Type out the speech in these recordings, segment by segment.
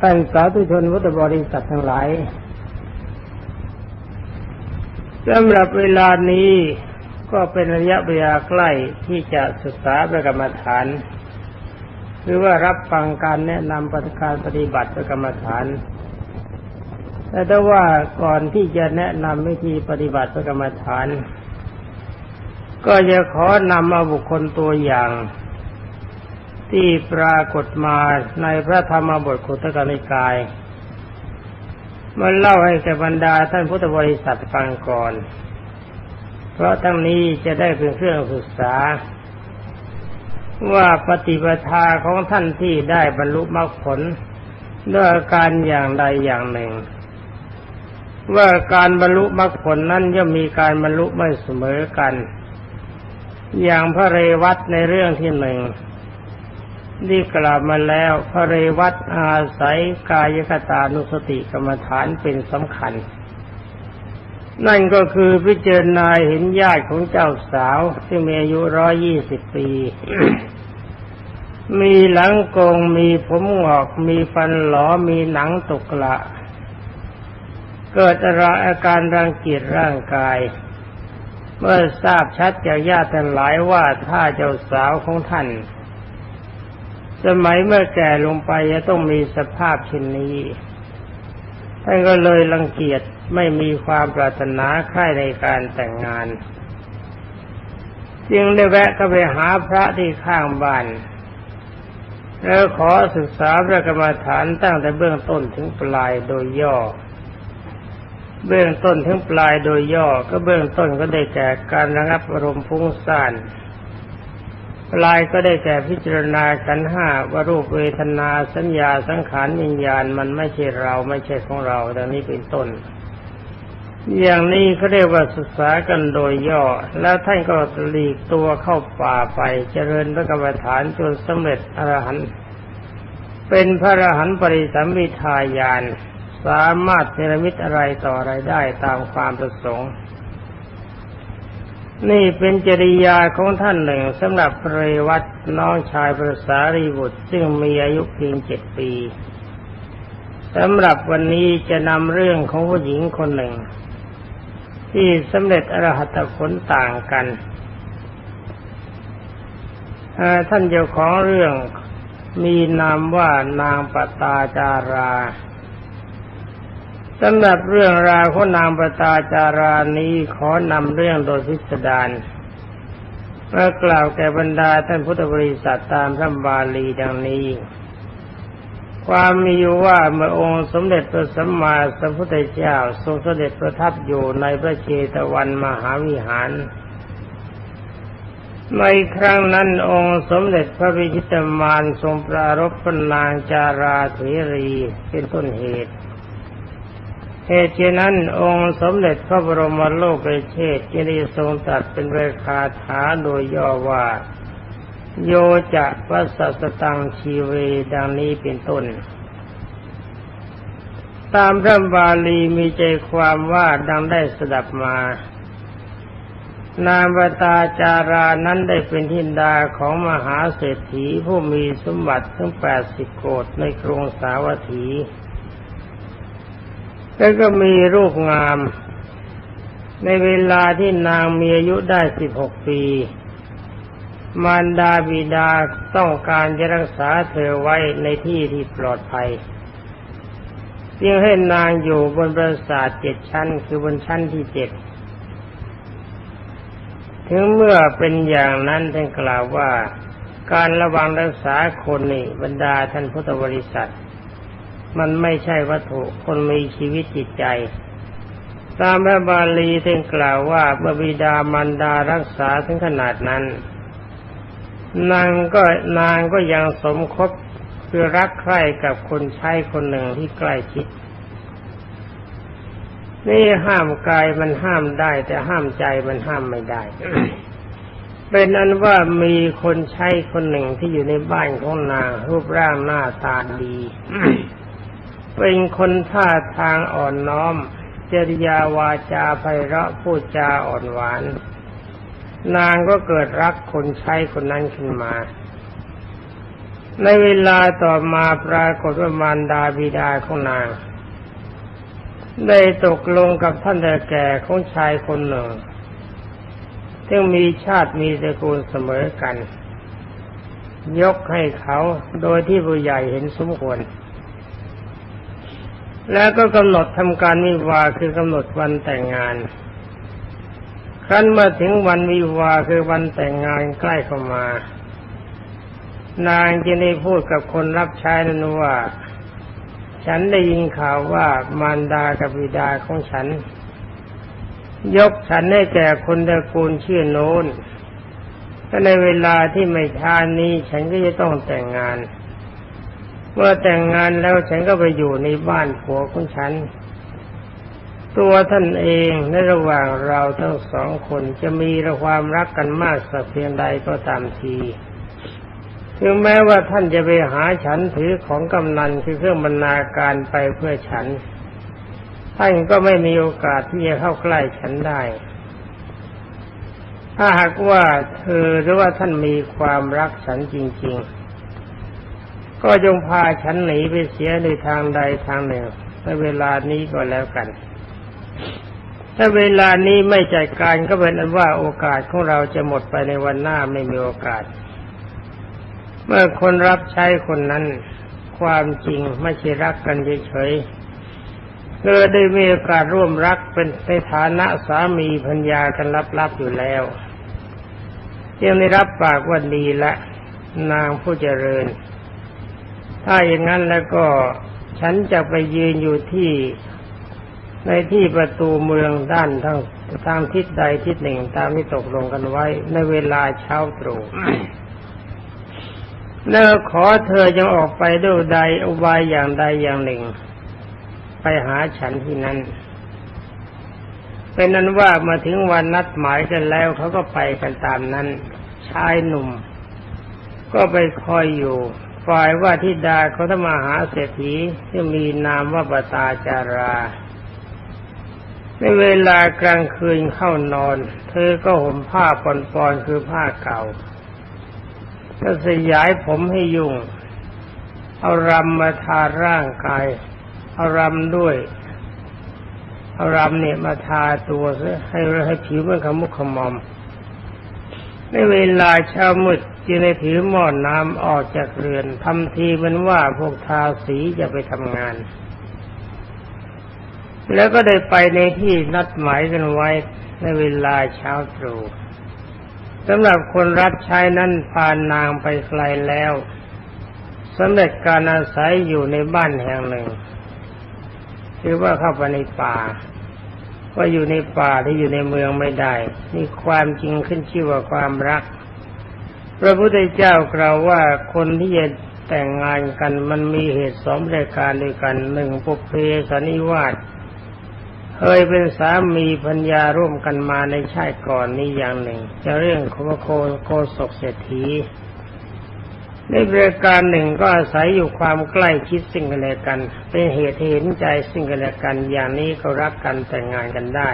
ท่านสาธุชนพุทธบริษัททั้งหลายสำหรับเวลานี้ก็เป็นระยะเวลาใกล้ที่จะศึกษาประกรรมฐาน หรือว่ารับฟังการแนะนำปฏิการปฏิบัติประกรรมฐาน แต่ถ้าว่าก่อนที่จะแนะนำวิธีปฏิบัติประกรรมฐาน ก็จะขอนำเอาบุคคลตัวอย่าง ที่ปรากฏมาในพระธรรมบทขุตกนิกายมาเล่าให้แก่บรรดาท่านพุทธบริษัทฟังก่อน เพราะทั้งนี้จะได้เป็นเครื่องศึกษา ว่าปฏิปทาของท่านที่ได้บรรลุมรรคผลด้วยการอย่างใดอย่างหนึ่ง ว่าการบรรลุมรรคผลนั้นย่อมมีการบรรลุไม่เสมอกัน อย่างพระเรวัตในเรื่องที่หนึ่ง ที่กล่าวมาแล้วพระเรวัตอาศัยกายคตานุสติกรรมฐานเป็นสำคัญ นั่นก็คือพิจารณาเห็นญาติของเจ้าสาวที่มีอายุร้อยยี่สิบปี มีหลังโกงมีผมหงอก มีฟันหลอมีหนังตกละ เกิดอาการรังเกียจร่างกายเมื่อทราบชัดจากญาติทั้งหลายว่าถ้าเจ้าสาวของท่าน สมัยเมื่อแก่ลงไปจะต้องมีสภาพเช่นนี้ท่านก็เลยรังเกียจไม่มีความปรารถนาใคร่ในการแต่งงาน จึงได้แวะเข้าไปหาพระที่ข้างบ้าน แล้วขอศึกษาพระกรรมฐานตั้งแต่เบื้องต้นถึงปลายโดยย่อ เบื้องต้นถึงปลายโดยย่อก็เบื้องต้นก็ได้แก่การระงับอารมณ์ฟุ้งซ่าน ลายก็ได้แก่พิจารณาขันห้าว่ารูปเวทนาสัญญาสังขารวิญญาณมันไม่ใช่เราไม่ใช่ของเราดังนี้เป็นต้น อย่างนี้เขาเรียกว่าศึกษากันโดยย่อ แล้วท่านก็หลีกตัวเข้าป่าไปเจริญพระกรรมฐานจนสำเร็จอรหันต์เป็นพระอรหันต์ปริสัมมิทายาน สามารถเนรมิตอะไรต่ออะไรได้ตามความประสงค์ นี่เป็นจริยาของท่านหนึ่งสำหรับเรวัตน้องชายพระสารีบุตร ซึ่งมีอายุเพียงเจ็ดปีสำหรับวันนี้จะนำเรื่องของผู้หญิงคนหนึ่ง ที่สำเร็จอรหัตผลต่างกันท่านเจ้าของเรื่องมีนามว่านางปตาจารา สำหรับเรื่องราวของนางประตาจารานี้ขอนำเรื่องโดยพิสดารเมื่อกล่าวแก่บรรดาท่านพุทธบริษัทตามพระบาลีดังนี้ ความมีอยู่ว่าเมื่อองค์สมเด็จพระสัมมาสัมพุทธเจ้าทรงเสด็จประทับอยู่ในพระเชตวันมหาวิหาร ในครั้งนั้นองค์สมเด็จพระวิชิตมารทรงปรารภพนางจาราเถรีเป็นต้นเหตุ เหตุฉะนั้นองค์สมเด็จพระบรมโลกเชษจึงได้ทรงตัดเป็นเรขาถาโดยย่อว่า โยจะวัสสตังชีเวดังนี้เป็นต้น ตามพระบาลีมีใจความว่าดังได้สดับมา นามวตาจารานั้นได้เป็นทินดาของมหาเศรษฐีผู้มีสมบัติถึงแปดสิบโกดในกรุงสาวัตถี แล้วก็มีรูปงาม ในเวลาที่นางมีอายุได้สิบหกปี มารดาบิดาต้องการจะรักษาเธอไว้ในที่ที่ปลอดภัยจึงให้นางอยู่บนปราสาทเจ็ดชั้น คือบนชั้นที่เจ็ดถึงเมื่อเป็นอย่างนั้นท่านกล่าวว่า การระวังรักษาคนนี่บรรดาท่านพุทธบริษัท มันไม่ใช่วัตถุคนมีชีวิตจิตใจ ตามพระบาลีท่านกล่าวว่าบบิดามันดารักษาถึงขนาดนั้น นางก็นางก็ยังสมคบคือรักใคร่กับคนใช้คนหนึ่งที่ใกล้ชิด นี่ห้ามกายมันห้ามได้ แต่ห้ามใจมันห้ามไม่ได้ เป็นอันว่ามีคนใช้คนหนึ่งที่อยู่ในบ้านของนางรูปร่างหน้าตาดี เป็นคนท่าทางอ่อนน้อม จริยาวาจาไพเราะพูดจาอ่อนหวาน นางก็เกิดรักคนใช้คนนั้นขึ้นมา ในเวลาต่อมาปรากฏว่ามารดาบิดาของนาง ได้ตกลงกับท่านแต่แก่ของชายคนหนึ่ง ซึ่งมีชาติมีตระกูลเสมอกัน ยกให้เขาโดยที่ผู้ใหญ่เห็นสมควร แล้วก็กำหนดทำการวิวาคือกำหนดวันแต่งงาน ครั้นมาถึงวันวิวาคือวันแต่งงานใกล้เข้ามา นางจึงได้พูดกับคนรับใช้นั้นว่า ฉันได้ยินข่าวว่ามารดากับบิดาของฉัน ยกฉันให้แก่คนตระกูลชื่อโน้นก็ในเวลาที่ไม่ช้านี้ฉันก็จะต้องแต่งงาน เมื่อแต่งงานแล้วฉันก็ไปอยู่ในบ้านผัวของฉัน ตัวท่านเองในระหว่างเราทั้งสองคนจะมีความรักกันมากสักเพียงใดก็ตามทีถึงแม้ว่าท่านจะไปหาฉันถือของกำนันคือเครื่องบรรณาการไปเพื่อฉัน ท่านก็ไม่มีโอกาสที่จะเข้าใกล้ฉันได้ ถ้าหากว่าเธอหรือว่าท่านมีความรักฉันจริง ๆ ก็จงพาฉันหนีไปเสียในทางใดทางหนึ่งในเวลานี้ก็แล้วกัน ถ้าเวลานี้ไม่จัดการก็เป็นอันว่าโอกาสของเราจะหมดไปในวันหน้าไม่มีโอกาส เมื่อคนรับใช้คนนั้น ความจริงไม่ใช่รักกันเฉยๆเธอได้มีโอกาสร่วมรักเป็นในฐานะสามีพัญญากันลับๆอยู่แล้วยังได้รับปากว่าดีละ นางผู้เจริญ ถ้าอย่างนั้นแล้วก็ฉันจะไปยืนอยู่ที่ในที่ประตูเมืองด้านทางทางทิศใดทิศหนึ่งตามที่ตกลงกันไว้ ในเวลาเช้าตรู่แล้วขอเธอจงออกไปด้วยใดอุบายอย่างใดอย่างหนึ่ง ไปหาฉันที่นั้น เป็นนั้นว่ามาถึงวันนัดหมายกันแล้วเขาก็ไปกันตามนั้น ชายหนุ่ม ก็ไปคอยอยู่ ฝ่ายว่าทิดาเขาทมาหาเศรษฐีที่มีนามว่าปตาจารา ในเวลากลางคืนเข้านอน เธอก็ห่มผ้าปอนๆคือผ้าเก่าก็สยายผมให้ยุ่ง เอารำมาทาร่างกาย เอารำด้วย เอารำเนี่ยมาทาตัวซะให้ให้ผิวมันขมุขมอม ในเวลาเช้ามืดจึงได้ถือหม้อนน้ำออกจากเรือนทำทีมันว่าพวกทาสีจะไปทำงาน แล้วก็ได้ไปในที่นัดหมายกันไว้ในเวลาเช้าตรู่สำหรับคนรับใช้นั้นพานางไปไกลแล้วสำเร็จการอาศัยอยู่ในบ้านแห่งหนึ่ง คือว่าเข้าไปในป่า ว่าอยู่ในป่าที่อยู่ในเมืองไม่ได้ นี่ความจริงขึ้นชื่อว่าความรัก พระพุทธเจ้ากล่าวว่าคนที่จะแต่งงานกันมันมีเหตุสองรายการด้วยกันหนึ่งปุเพสนิวาสเคยเป็นสามีพัญญาร่วมกันมาในชาติก่อนนี้อย่างหนึ่ง จะเรื่องของโคโคศกเศรษฐี ในประการหนึ่งก็อาศัยอยู่ความใกล้ชิดสิ่งกันและกัน เป็นเหตุให้เห็นใจสิ่งกันและกันอย่างนี้ก็รักกันแต่งงานกันได้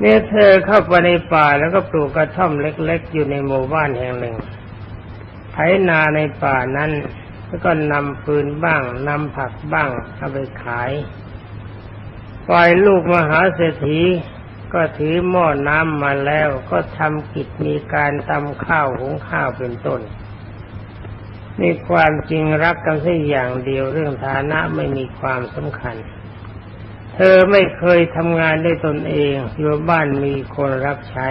เนี่ยเธอเข้าไปในป่าแล้วก็ปลูกกระท่อมเล็ก ๆ อยู่ในหมู่บ้านแห่งหนึ่งไถนาในป่านั้นแล้วก็นำปืนบ้างนำผักบ้างเอาไปขายฝ่ายลูกมหาเศรษฐี ก็ถือหม้อน้ำมาแล้วก็ทำกิจมีการตำข้าวหุงข้าวเป็นต้นมีความจริงรักกันสักอย่างเดียวเรื่องฐานะไม่มีความสำคัญ เธอไม่เคยทำงานด้วยตนเองอยู่บ้านมีคนรับใช้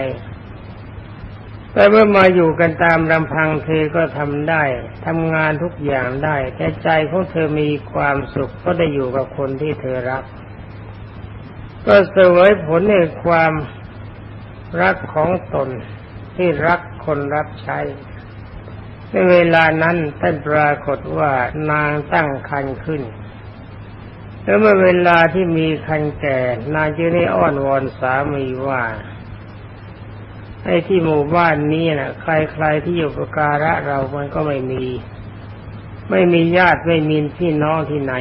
แต่เมื่อมาอยู่กันตามลำพังเธอก็ทำได้ทำงานทุกอย่างได้แต่ใจของเธอมีความสุขก็ได้อยู่กับคนที่เธอรัก ก็เสวยผลในความรักของตนที่รักคนรับใช้ ในเวลานั้นท่านปรากฏว่านางตั้งคันขึ้นแล้วเมื่อเวลาที่มีคันแก่ นางจึงได้อ้อนวอนสามีว่าไอ้ที่หมู่บ้านนี้นะ่ะ ใครๆที่อยู่ประการะเรามันก็ไม่มี ไม่มีญาติไม่มีพี่น้องที่ไหน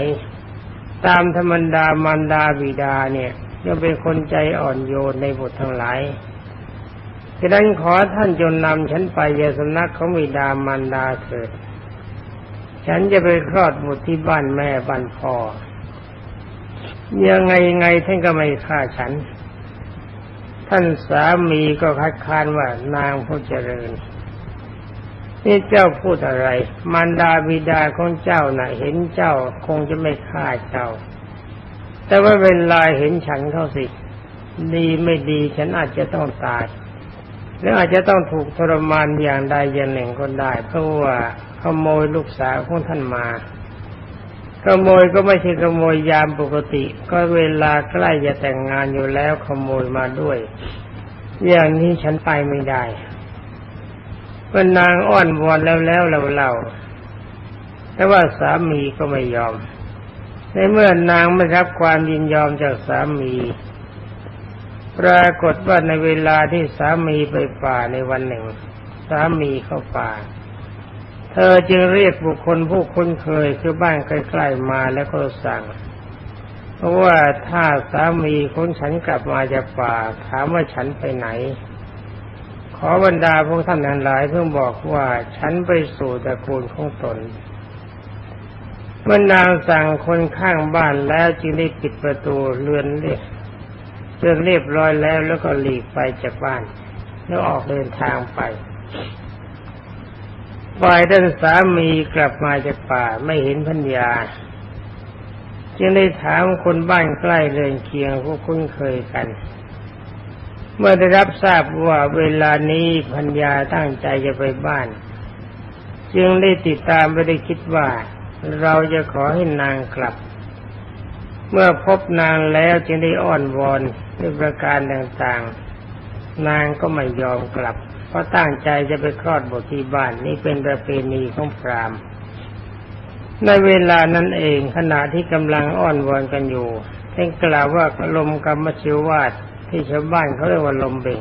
ตามธรรมดามารดาบิดาเนี่ย ย่อมเป็นคนใจอ่อนโยนในบททั้งหลายฉะนั้นขอท่านจงนำฉันไปยังสำนักของบิดามารดาเถิด ฉันจะไปคลอดบุตรที่บ้านแม่บ้านพ่อ ยังไงไงท่านก็ไม่ฆ่าฉัน ท่านสามีก็คัดค้านว่านางผู้เจริญ นี่เจ้าพูดอะไร มารดาบิดาของเจ้าน่ะเห็นเจ้าคงจะไม่ฆ่าเจ้า แต่ว่าเวลาเห็นฉันเข้าสิ ดีไม่ดีฉันอาจจะต้องตาย หรืออาจจะต้องถูกทรมานอย่างใดอย่างหนึ่งก็ได้ เพราะว่าขโมยลูกสาวของท่านมาขโมยก็ไม่ใช่ขโมยยามปกติ ก็เวลาใกล้จะแต่งงานอยู่แล้วขโมยมาด้วย อย่างนี้ฉันไปไม่ได้เป็นนางอ้อนวอนแล้วแล้วเราเราแต่ว่าสามีก็ไม่ยอม ในเมื่อนางไม่รับความยินยอมจากสามี ปรากฏว่าในเวลาที่สามีไปป่าในวันหนึ่ง สามีเข้าป่า เธอจึงเรียกบุคคลผู้คุ้นเคยคือบ้านใกล้ๆมาแล้วก็สั่งเพราะว่าถ้าสามีของฉันกลับมาจากป่า ถามว่าฉันไปไหน ขอบรรดาพวกท่านทั้งหลายเพิ่งบอกว่าฉันไปสู่ตระกูลของตน มื่อนางสั่งคนข้างบ้านแล้วจึงได้ปิดประตูเรือนเรียบเรือนเรียบร้อยแล้วแล้วก็หลีกไปจากบ้าน แล้วออกเดินทางไปฝ่ายท่านสามีกลับมาจากป่าไม่เห็นพัญญา จึงได้ถามคนบ้านใกล้เรือนเคียงผู้คุ้นเคยกัน เมื่อได้รับทราบว่าเวลานี้พัญญาตั้งใจจะไปบ้าน จึงได้ติดตามไปได้คิดว่า เราจะขอให้นางกลับ เมื่อพบนางแล้วจึงได้อ้อนวอนด้วยประการต่างๆ นางก็ไม่ยอมกลับ เพราะตั้งใจจะไปคลอดบุตรที่บ้านนี่เป็นประเพณีของพราหมณ์ ในเวลานั้นเองขณะที่กำลังอ้อนวอนกันอยู่ท่านกล่าวว่าลมกรรมชิวาสที่ชาวบ้านเขาเรียกว่าลมเบ่ง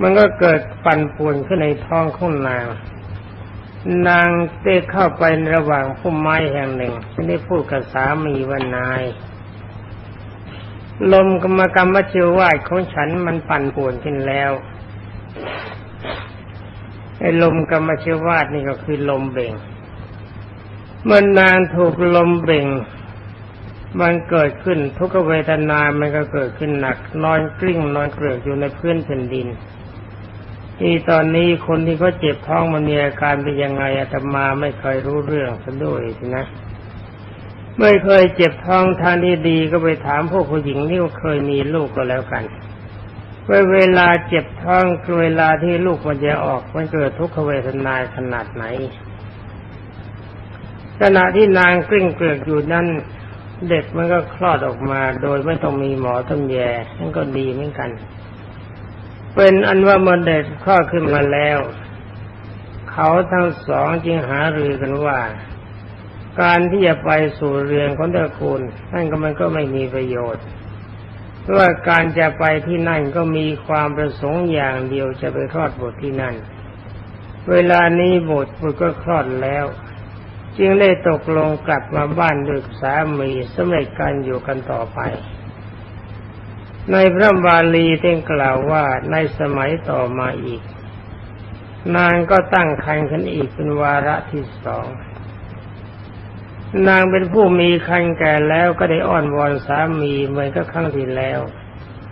มันก็เกิดปั่นป่วนขึ้นในท้องของนาง นางได้เข้าไปในระหว่างพุ่มไม้แห่งหนึ่งได้พูดกับสามีว่านาย ลมกรรมกรรมชิวาสของฉันมันปั่นป่วนขึ้นแล้วไอ้ลมกรรมชวาสนี่ก็คือลมเบ่ง เมื่อนานถูกลมเบ่ง มันเกิดขึ้นทุกเวทนา มันก็เกิดขึ้นหนัก นอนกลิ้งนอนเกลือกอยู่ในพื้นแผ่นดิน ที่ตอนนี้คนที่เขาเจ็บท้องมันมีอาการเป็นยังไงอาตมาไม่เคยรู้เรื่องซะด้วยนะไม่เคยเจ็บท้องทางที่ดีก็ไปถามพวกผู้หญิงที่เคยมีลูกก็แล้วกันว่าเวลาเจ็บท้องคือเวลาที่ลูกมันจะออกมันเกิดทุกขเวทนาขนาดไหน ขณะที่นางกลิ้งเกลือกอยู่นั้นเด็กมันก็คลอดออกมา โดยไม่ต้องมีหมอต้มแยนั่นก็ดีเหมือนกัน เป็นอันว่าเมื่อเด็กคลอขึ้นมาแล้ว เขาทั้งสองจึงหารือกันว่า การที่จะไปสู่เรือนของตระกูลนั่นก็มันก็ไม่มีประโยชน์เพราะว่าการจะไปที่นั่นก็มีความประสงค์อย่างเดียวจะไปคลอดบุตรที่นั่น เวลานี้บุตรบุตรก็คลอดแล้ว จึงได้ตกลงกลับมาบ้านด้วยสามีสำเร็จการอยู่กันต่อไป ในพระบาลีเท่งกล่าวว่าในสมัยต่อมาอีก นางก็ตั้งครรภ์ขึ้นอีกเป็นวาระที่สอง นางเป็นผู้มีคันแก่แล้วก็ได้อ้อนวอนสามีเหมือนกับครั้งที่แล้ว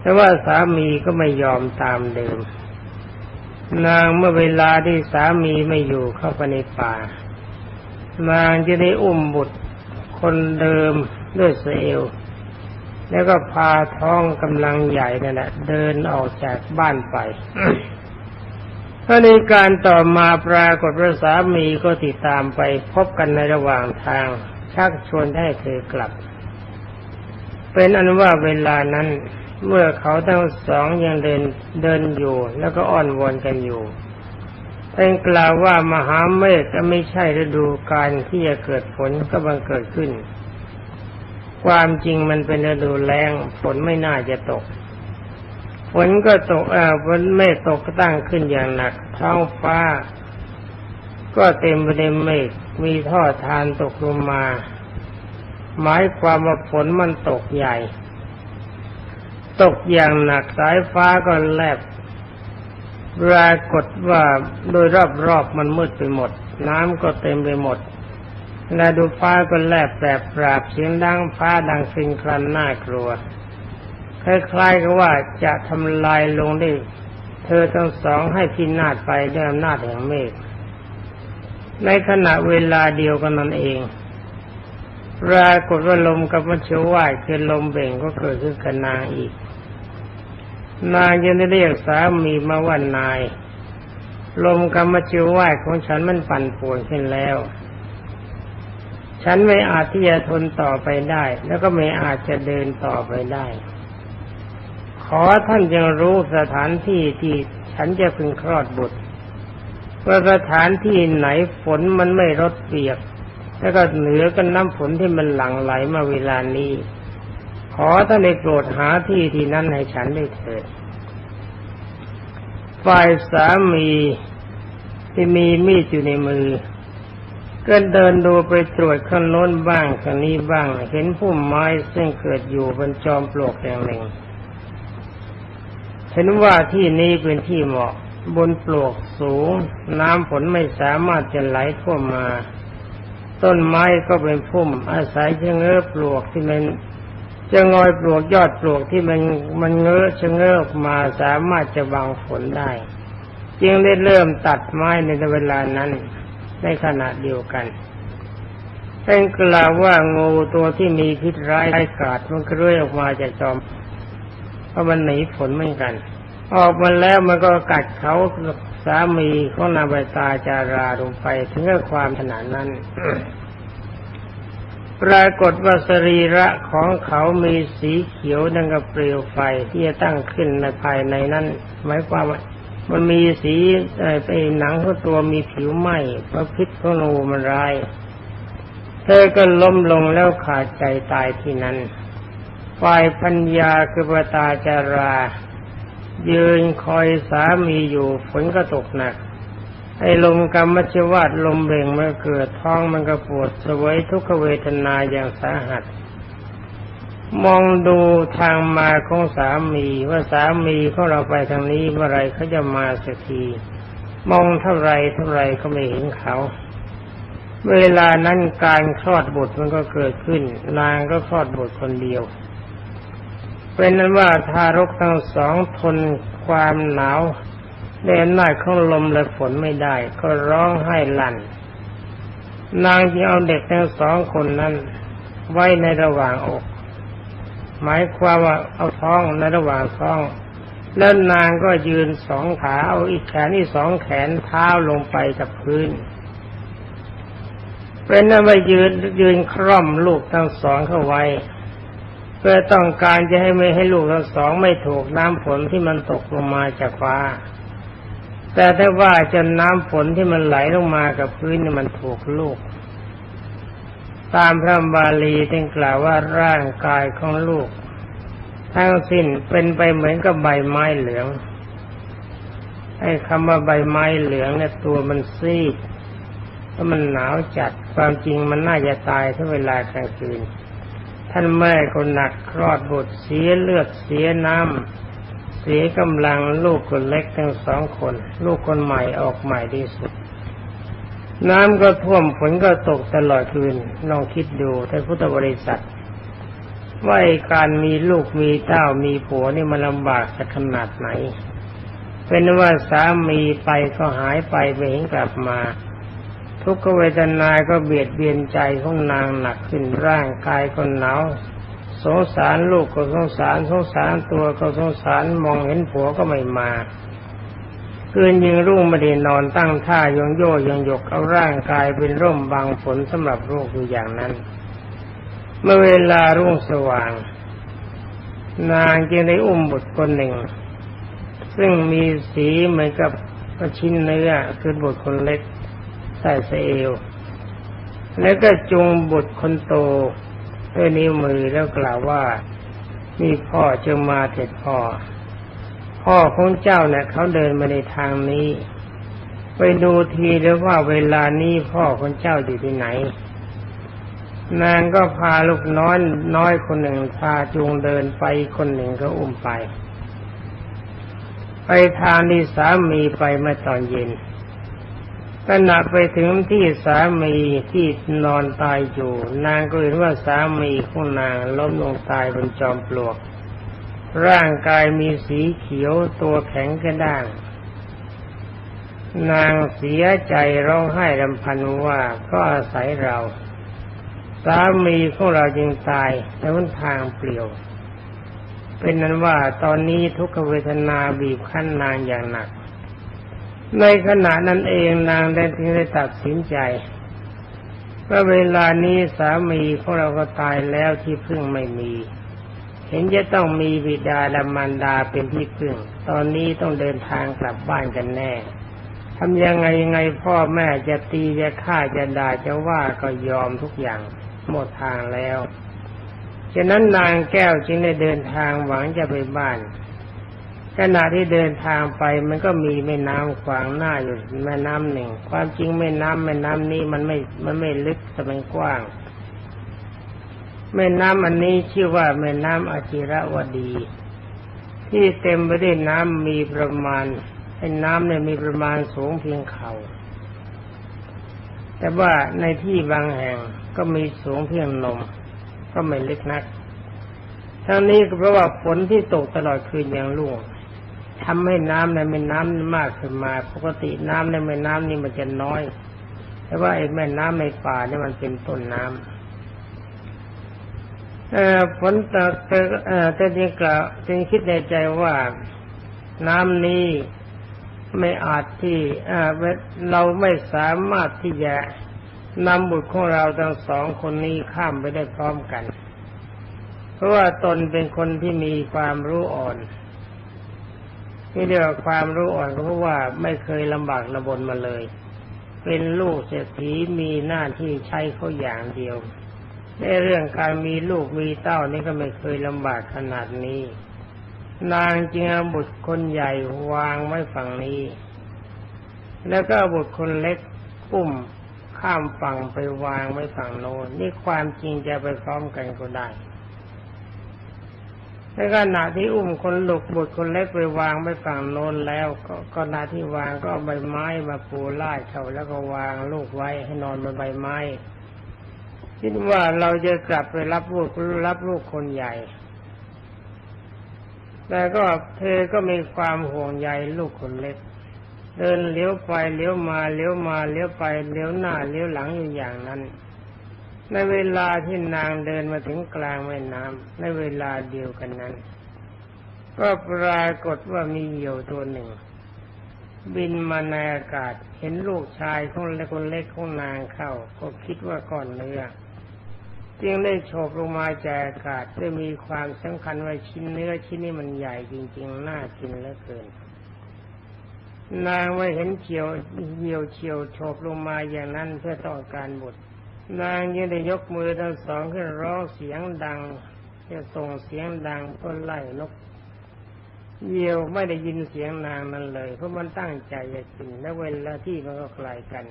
แต่ว่าสามีก็ไม่ยอมตามเดิม นางเมื่อเวลาที่สามีไม่อยู่เข้าไปในป่า นางจะได้อุ้มบุตรคนเดิมด้วยเสเอว แล้วก็พาท้องกำลังใหญ่นั่นแหละเดินออกจากบ้านไปถ้าในการต่อมาปรากฏว่าสามีก็ติดตามไป พบกันในระหว่างทาง ชักชวนให้เธอกลับ เป็นอันว่าเวลานั้น เมื่อเขาทั้งสองยังเดินเดินอยู่ แล้วก็อ้อนวอนกันอยู่ท่านกล่าวว่ามหาเมฆก็ไม่ใช่ฤดูการที่จะเกิดฝนก็บังเกิดขึ้น ความจริงมันเป็นฤดูแล้งฝนไม่น่าจะตก ฝนก็ตกอ่อฝนไม่ตกก็ตั้งขึ้นอย่างหนักท้องฟ้า ก็เต็มไปด้วยเมฆมีท่อทานตกลงมา หมายความว่าฝนมันตกใหญ่ ตกอย่างหนักสายฟ้าก็แลบปรากฏว่าโดยรอบๆมันมืดไปหมด น้ำก็เต็มไปหมด และดูฟ้าก็แลบแปรปราบเสียงดังฟ้าดังสิงครันน่ากลัว คล้ายๆกับว่าจะทำลายลงได้เธอทั้งสองให้พินาศไปด้วยอำนาจแห่งเมฆในขณะเวลาเดียวกันนั่นเองปรากฏว่าลมกับมัชวายคือลมเบ่งก็เกิดขึ้นกับนางอีก นางยังได้เรียกสามีมาว่านาย ลมกรรมชิวไหวของฉันมันปั่นป่วนขึ้นแล้ว ฉันไม่อาจที่จะทนต่อไปได้ แล้วก็ไม่อาจจะเดินต่อไปได้ ขอท่านยังรู้สถานที่ที่ฉันจะพึงคลอดบุตรว่าสถานที่ไหนฝนมันไม่รดเปียก แล้วก็เหนือกันน้ำฝนที่มันหลั่งไหลมาเวลานี้ ขอท่านได้โปรดหาที่ที่นั้นให้ฉันได้เถิดฝ่ายสามีที่มีมีดอยู่ในมือ ก็เดินดูไปตรวจข้างโน้นบ้างข้างนี้บ้าง เห็นพุ่มไม้ซึ่งเกิดอยู่บนจอมปลวกแห่งหนึ่ง เห็นว่าที่นี้เป็นที่เหมาะบนปลวกสูง น้ำฝนไม่สามารถจะไหลท่วมมา ต้นไม้ก็เป็นพุ่ม อาศัยเชงเง้อปลวกที่มันจะงอยปลวกยอดปลวกที่มันมันเงื้อชะเง้อมาสามารถจะบังฝนได้ จึงได้เริ่มตัดไม้ในเวลานั้น ในขณะเดียวกันเป็นกล่าวว่างูตัวที่มีพิษร้ายไร้กาจมันก็เรื่อยออกมาจากจอมเพราะมันหนีฝนเหมือนกัน ออกมาแล้วมันก็กัดเขาสามีของนางใบตาจาราลงไปถึงกับความขนาดนั้นปรากฏว่าสรีระของเขามีสีเขียวดังกับเปลวไฟที่จะตั้งขึ้นในภายในนั้นหมายความว่า มันมีสีไอ้หนังของตัวมีผิวไหม้เพราะพิษของงูมันร้าย เธอก็ล้มลงแล้วขาดใจตายที่นั้น ฝ่ายพัญญาคือปตาจารา ยืนคอยสามีอยู่ฝนก็ตกหนัก ไอ้ลมกรรมชวาดลมเบ่งเมันเกิดท้องมันก็ปวดสวยทุกขเวทนาอย่างสาหัส มองดูทางมาของสามีว่าสามีของเราไปทางนี้เมื่อไรเขาจะมาสักทีมองเท่าไรเท่าไรก็ไม่เห็นเขา เวลานั้นการคลอดบุตรมันก็เกิดขึ้น นางก็คลอดบุตรคนเดียว เป็นนั้นว่าทารกทั้งสองทนความหนาวแดนหน้าของลมและฝนไม่ได้ ก็ร้องไห้ลั่น นางจึงเอาเด็กทั้งสองคนนั้นไว้ในระหว่างอก หมายความว่าเอาท้องในระหว่างท้อง แล้วนางก็ยืนสองขาเอาอีกแขนที่สองแขนเท้าลงไปกับพื้น เป็นนั้นว่ายืนยืนคร่อมลูกทั้งสองเข้าไว้ เพื่อต้องการจะให้ไม่ให้ลูกทั้งสองไม่ถูกน้ำฝนที่มันตกลงมาจากฟ้าแต่ถ้าว่าจนน้ำฝนที่มันไหลลงมากับพื้นนี่มันถูกลูก ตามพระบาลีท่านกล่าวว่าร่างกายของลูก ทั้งสิ้นเป็นไปเหมือนกับใบไม้เหลืองไอ้คำว่าใบไม้เหลืองเนี่ยตัวมันซีดเพราะมันหนาวจัดความจริงมันน่าจะตายถ้าเวลากลางคืนท่านแม่คนหนักคลอดบุตรเสียเลือดเสียน้ำเสียกำลังลูกคนเล็กทั้งสองคน ลูกคนใหม่ออกใหม่ที่สุด น้ำก็ท่วมฝนก็ตกตลอดคืนลองคิดดูท่านพุทธบริษัทว่าการมีลูกมีเต้ามีผัวนี่มันลำบากสักขนาดไหน เป็นว่าสามีไปก็หายไปไม่เห็นกลับมา ทุกขเวทนาก็เบียดเบียนใจของนางหนักขึ้นร่างกายก็หนาวสงสารลูกก็สงสารสงสารตัวก็สงสารมองเห็นผัวก็ไม่มา คืนยิงรุ่งไม่ได้นอนตั้งท่ายงโยยงยกเอาร่างกายเป็นร่มบังฝนสำหรับลูกอยู่อย่างนั้น เมื่อเวลารุ่งสว่าง นางจึงได้อุ้มบุตรคนหนึ่ง ซึ่งมีสีเหมือนกับชิ้นเนื้อคือบุตรคนเล็กใส่เสเอวแล้วก็จุงบุตรคนโตด้วยนิ้วมือแล้วกล่าวว่ามีพ่อจึงมาเถิดพ่อ พ่อของเจ้าเนี่ยเขาเดินมาในทางนี้ ไปดูทีแล้วว่าเวลานี้พ่อของเจ้าอยู่ที่ไหน นางก็พาลูกน้อยน้อยคนหนึ่งพาจูงเดินไปคนหนึ่งก็อุ้มไป ไปทางที่สามีไปเมื่อตอนเย็นขณะไปถึงที่สามีที่นอนตายอยู่ นางก็เห็นว่าสามีของนางล้มลงตายบนจอมปลวก ร่างกายมีสีเขียวตัวแข็งกระด้าง นางเสียใจร้องไห้รำพันว่าก็อาศัยเรา สามีของเราจึงตายแต่วันทางเปลี่ยว เป็นนั้นว่าตอนนี้ทุกขเวทนาบีบคั้นนางอย่างหนัก ในขณะนั้นเองนางได้ถึงได้ตัดสินใจว่าเวลานี้สามีของเราก็ตายแล้วที่พึ่งไม่มี เห็นจะต้องมีบิดาและมารดาเป็นที่พึ่ง ตอนนี้ต้องเดินทางกลับบ้านกันแน่ทำยังไงยังไงพ่อแม่จะตีจะฆ่าจะด่าจะว่าก็ยอมทุกอย่างหมดทางแล้วฉะนั้นนางแก้วจึงได้เดินทางหวังจะไปบ้าน ขณะที่เดินทางไปมันก็มีแม่น้ำขวางหน้าอยู่แม่น้ำหนึ่ง ความจริงแม่น้ำแม่น้ำนี้มันไม่มันไม่ลึกแต่มันกว้าง แม่น้ำอันนี้ชื่อว่าแม่น้ำอจิระวดี ที่เต็มไปด้วยน้ำมีประมาณไอ้น้ำเนี่ยมีประมาณสูงเพียงเขา่าแต่ว่าในที่บางแห่งก็มีสูงเพียงนม ก็ไม่เลึกนัก ทั้งนี้ก็เพราะว่าฝนที่ตกตลอดคืนอย่างลุ่งทำให้น้ำในแม่น้ำมากขึ้นมา ปกติน้ำในแม่น้ำนี่มันจะน้อย แต่ว่าไอ้แม่น้ำในป่านี่มันเป็นต้นน้ำ เอ่อฝนตกเอ่อแต่จึงกล่าวจึงคิดในใจว่าน้ำนี้ไม่อาจที่เราไม่สามารถที่จะนำบุตรของเราทั้งสองคนนี้ข้ามไปได้พร้อมกัน เพราะว่าตนเป็นคนที่มีความรู้อ่อนที่เรียกว่าความรู้อ่อนเพราะว่าไม่เคยลำบากระบนมาเลย เป็นลูกเศรษฐีมีหน้าที่ใช้เขาอย่างเดียว ในเรื่องการมีลูกมีเต้านี่ก็ไม่เคยลำบากขนาดนี้ นางจึงเอาบุตรคนใหญ่วางไว้ฝั่งนี้ แล้วก็บุตรคนเล็กอุ้มข้ามฝั่งไปวางไว้ฝั่งโน้นนี่ความจริงจะไปพร้อมกันก็ได้ในขณะที่อุ้มคนหลุกบุตรคนเล็กไปวางไว้ฝั่งโน้นแล้วก็ขณะที่วางก็ใบไม้มาปูไล่เขาแล้วก็วางลูกไว้ให้นอนบนใบไม้ คิดว่าเราจะกลับไปรับลูกรับลูกคนใหญ่ แต่ก็เธอก็มีความห่วงใยลูกคนเล็ก เดินเลี้ยวไปเลี้ยวมาเลี้ยวมาเลี้ยวไปเลี้ยวหน้าเลี้ยวหลังอยู่อย่างนั้น ในเวลาที่นางเดินมาถึงกลางแม่น้ำในเวลาเดียวกันนั้น ก็ปรากฏว่ามีเหยี่ยวตัวหนึ่ง บินมาในอากาศเห็นลูกชายของคนเล็กของนางเข้าก็คิดว่าก่อนเนื้อ จึงได้โฉบลงมาจากอากาศได้มีความสำคัญว่าชิ้นเนื้อชิ้นนี้มันใหญ่จริงๆ น่ากินเหลือเกิน นางไม่เห็นเฉียวเหี่ยวเฉียวโฉบลงมาอย่างนั้นเพื่อต้องการบุตรนางยังได้ยกมือทั้งสองขึ้นร้องเสียงดังจะส่งเสียงดังเพื่อไล่นกเหี่ยวไม่ได้ยินเสียงนางนั้นเลย เพราะมันตั้งใจจะกินและเวลาที่มันก็ไกลกัน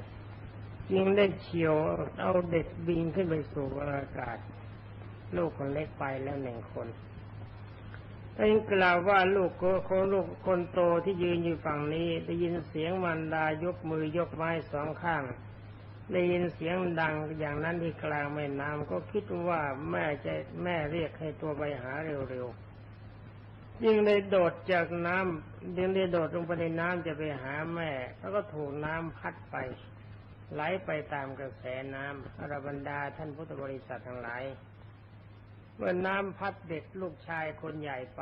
จึงได้เฉียวเอาเด็กบินขึ้นไปสู่อากาศ ลูกคนเล็กไปแล้วหนึ่งคนแต่ยังกล่าวว่าลูกคนลูกคนโตที่ยืนอยู่ฝั่งนี้ ได้ยินเสียงมันดายกมือยกไม้สองข้าง ได้ยินเสียงดังอย่างนั้นที่กลางแม่น้ำก็คิดว่าแม่จะแม่เรียกให้ตัวไปหาเร็วๆยิ่งได้โดดจากน้ำยิ่งได้โดดลงไปในน้ำจะไปหาแม่ แล้วก็ถูกน้ำพัดไป ไหลไปตามกระแสน้ำอรบรรดาท่านพุทธบริษัททั้งหลาย เมื่อน้ำพัดเด็กลูกชายคนใหญ่ไป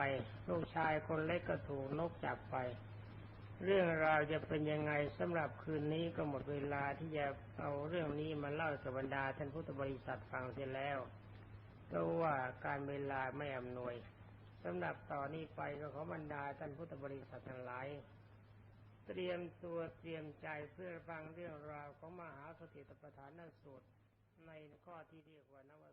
ลูกชายคนเล็กก็ถูกนกจับไป เรื่องราวจะเป็นยังไงสำหรับคืนนี้ก็หมดเวลาที่จะเอาเรื่องนี้มาเล่ากับบรรดาท่านพุทธบริษัทฟังเสียแล้วเพราะว่าการเวลาไม่อำนวยสำหรับต่อนนี้ไปก็ขอบรรดาท่านพุทธบริษัททั้งหลาย เตรียมตัวเตรียมใจเพื่อฟังเรื่องราวของมหาสติปัฏฐานนสูตรในข้อที่เรียกว่านว